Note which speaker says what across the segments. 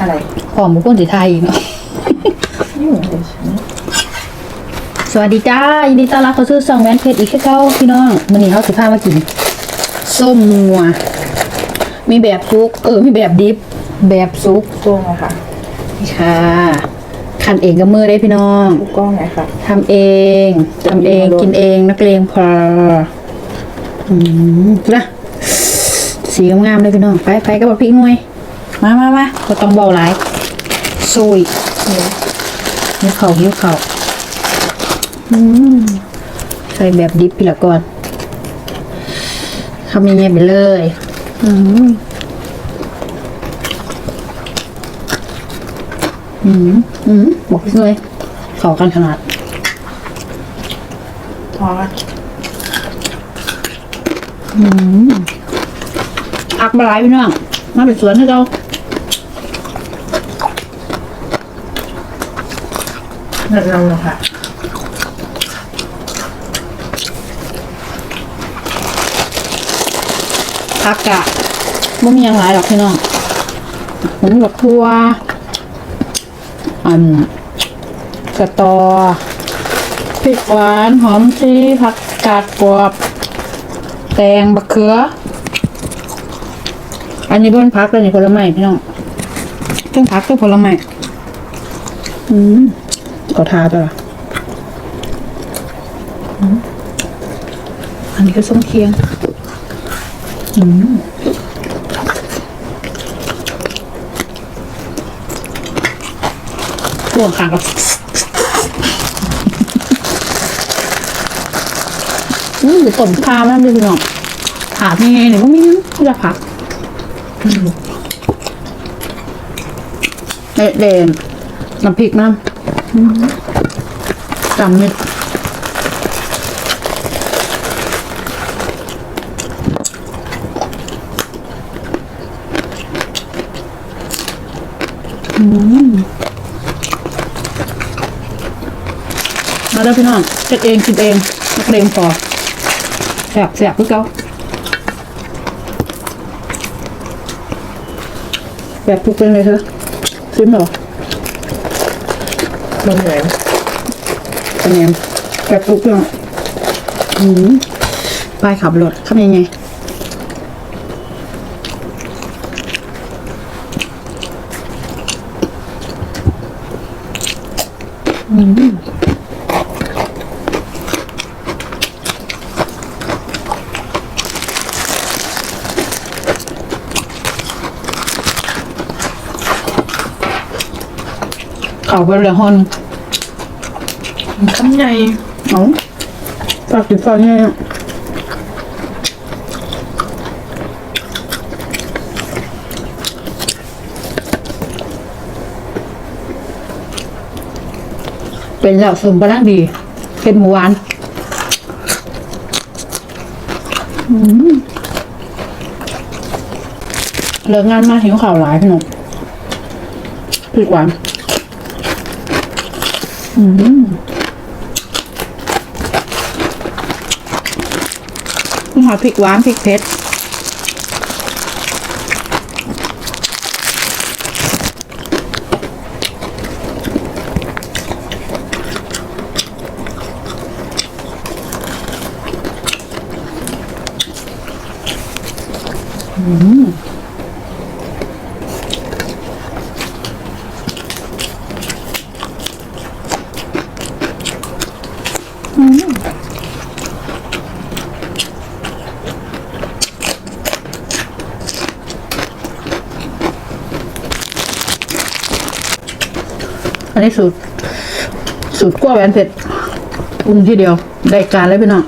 Speaker 1: อะไร
Speaker 2: ของบุคคลสีไทยอีกเนาะ
Speaker 1: ยุ่งเลยฉัน
Speaker 2: สวัสดีจ้ายินดีต้อนรับเข้าสู่ช่องแวนเพจอีกแค่เก้าพี่น้องวันนี้เขาสิพามากินส้มงัว มีแบบซุก เออ มีแบบดิบ แบบซุก
Speaker 1: ช่วงนะคะ
Speaker 2: นี่ค่ะขันเองกับมือได้พี่น้อง
Speaker 1: ลูกกล้องไงค่ะ
Speaker 2: ทำเองทำเองกินเองนักเลงพออืมนะสีงามๆเลยพี่น้องไปไปกับบักพริกหน่วย มามามาก็ต้องเบาหลายซุยหิวเข่าหิวเข่าอืมใส่แบบดิบพี่ละก่อนทำยังไงไปเลยอืมอืมอืมบอกพี่หน่วยเข้ากันขนาด
Speaker 1: พอ
Speaker 2: อักมาหลายพี่น้องมาเป็นสวนให้เรา
Speaker 1: เงินเราเลยค่ะ
Speaker 2: ผักกะไม่มีหยังหลายหรอกพี่น้องผมแบบทั่วอันกระตอพริกหวานหอมชีผักกาดกรอบแตงบักเขือ อันนี้เป็นผักเลยนี่ผลไม้พี่น้องเครื่องผักเครื่องผลไม้อืม ก็ทาตัวละอืมอันนี้ก็ส้มเคียงห่วงขากับนี่หรือต้มคาแม่นเลยพี่น้องถามยังไงหรือว่าไม่งั้นเขาจะพักเด็ดเด่นน้ำพริกน้ำจำเม็ดมาได้อพี่น้องเก็ดเองกินเองนักเลงพอแสบแสบพี่เก้าแบบทุกเป็นเลยเธอซิมเหรอ
Speaker 1: ลงเหนื่อย
Speaker 2: คะแนนแบบทุกเรื่องอืมป้ายขับรถทำยังไง เขาไปเลยฮอน
Speaker 1: คำใหญ่
Speaker 2: เอาฝากติดฟังไงอะเป็นแล้วสมบัติดี เป็นหมูหวานอืมเลิกงานมาหิวข่าวหลายพี่น้องพริกหวาน หอมพริกหวานพริกเผ็ดอั นนี้สูตร สูตรกล้วแหวนเผ็ดปรุงทีเดียว ได้การเลยพี่น้อง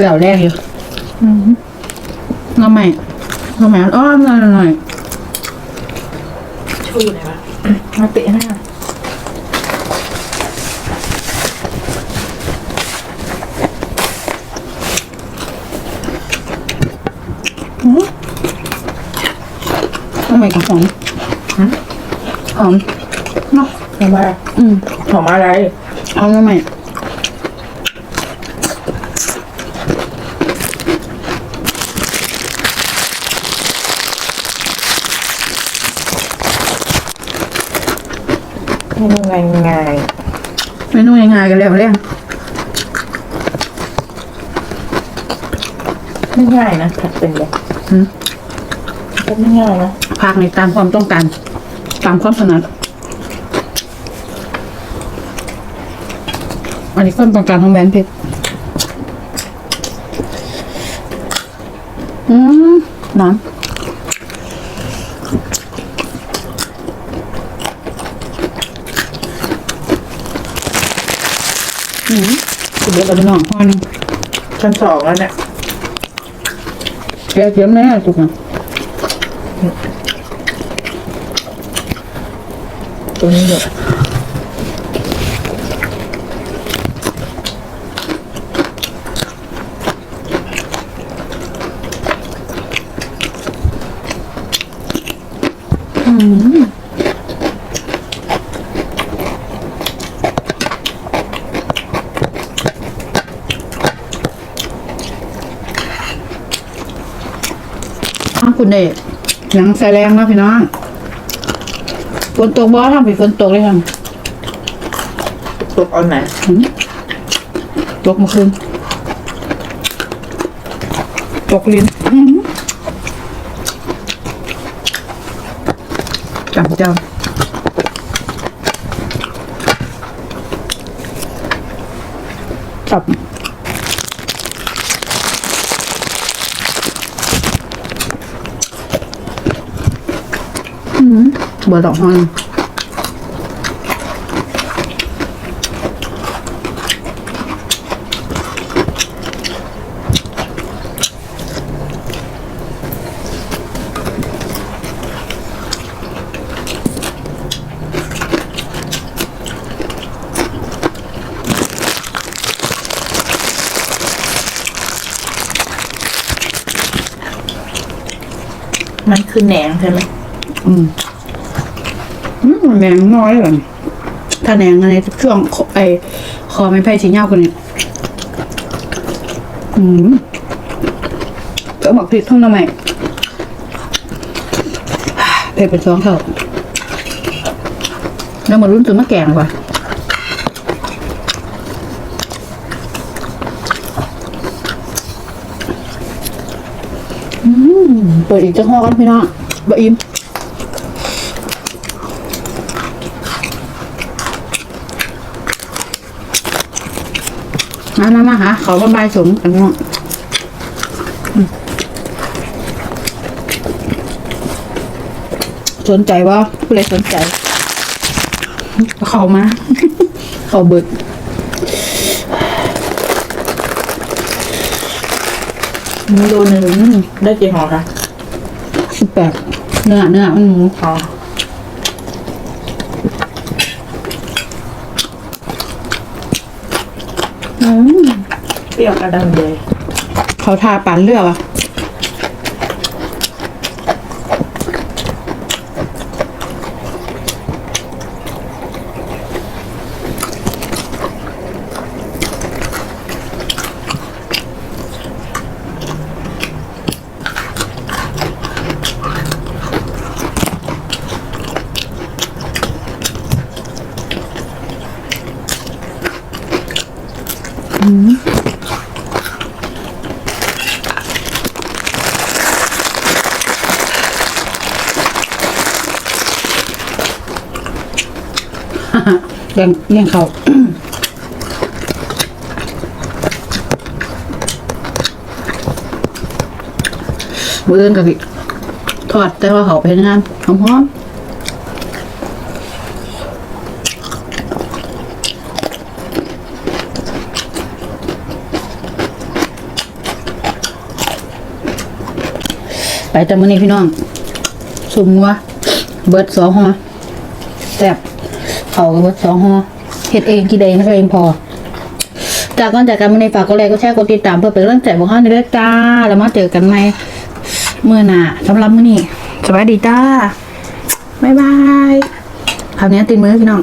Speaker 2: เหล่าแรกอยู่น้ำใหม่น้ำใหม่อ้อมหน่อยหน่อย
Speaker 1: ชูไหนวะมาติให้ค่ะ
Speaker 2: ทำไมกับหอมหอมเนาะ
Speaker 1: หอมอะไร
Speaker 2: อืม
Speaker 1: หอมอะไร
Speaker 2: เอาทำไม
Speaker 1: เมนูง่ายง่าย
Speaker 2: เมนูยังไงกันแล้วเรื่อง
Speaker 1: ๆไม่ง่ายนะผัดเป็นแบบ
Speaker 2: อืม
Speaker 1: ก็ไม่ง่ายนะ
Speaker 2: ผักในตามความต้องการ ตามความถนัดอันนี้ก็ต้องการของแบรนด์เพชรอืมน้ำ สุดยอดเลยพี่น้องพ่อนี่
Speaker 1: ชั้นสองแล้วเนี่ย
Speaker 2: แกเขียนแม่สุกอะ
Speaker 1: ตัวนี้เดี๋ยว
Speaker 2: อ้า คุณเด็กยังใส่แรงเนาะพี่น้องฝนตกบ่ทำไปฝนตกเลยค่ะ
Speaker 1: ตกเอาไหน
Speaker 2: ตกเมื่อคืนตกลิ้นอื้อหือจับเจ้าจับอืมเบอร์ดอกห้อย
Speaker 1: มันคือแหนงใช่ไหม
Speaker 2: อืมอืมแหนงน้อยเลยถ้าแหนงในช่วงคอไอคอไม่ไพ่สีเงาคนนี้อืมก็บอกผิดท่องทำไมเผ็ดเป็นสองเท่าแล้วมารุ่นตัวมะแกงกว่าอืมเปิดอีกจะห่อกันพี่น้องบะอิม มามามาหาเขาบายบายสมกันเนาะอืมสนใจว่าผู้ใดสนใจ เขามาเขาเบิด
Speaker 1: มีโลหนึ่งได้กี่ห่อคะ
Speaker 2: สิบแปดเนื้อเนื้อมันหมู
Speaker 1: อ๋อ
Speaker 2: อืม
Speaker 1: เปรี้ยวกระดังเลย
Speaker 2: เขาทาปานเลือกอะ เลี้ยงเลี้ยงเขามืออื่นกับพี่ทอดแต่ว่าเขาไปงานหอมๆ ไปแต่มื้อนี้พี่น้องสุ่มวัวเบิดสองหัวแซ่บเขากับวัดสองหอเฮ็ดเองกินเองนักเลงพอ จากก่อนจากกันมาในฝากก็เลยก็แชร์กดติดตามเพื่อเป็นกำลังใจพวกเราในเรื่องจ้า แล้วมาเจอกันใหม่เมื่อหน้าสำหรับมื้อนี้สวัสดีจ้าบ๊ายบายคราวนี้ติดมือพี่น้อง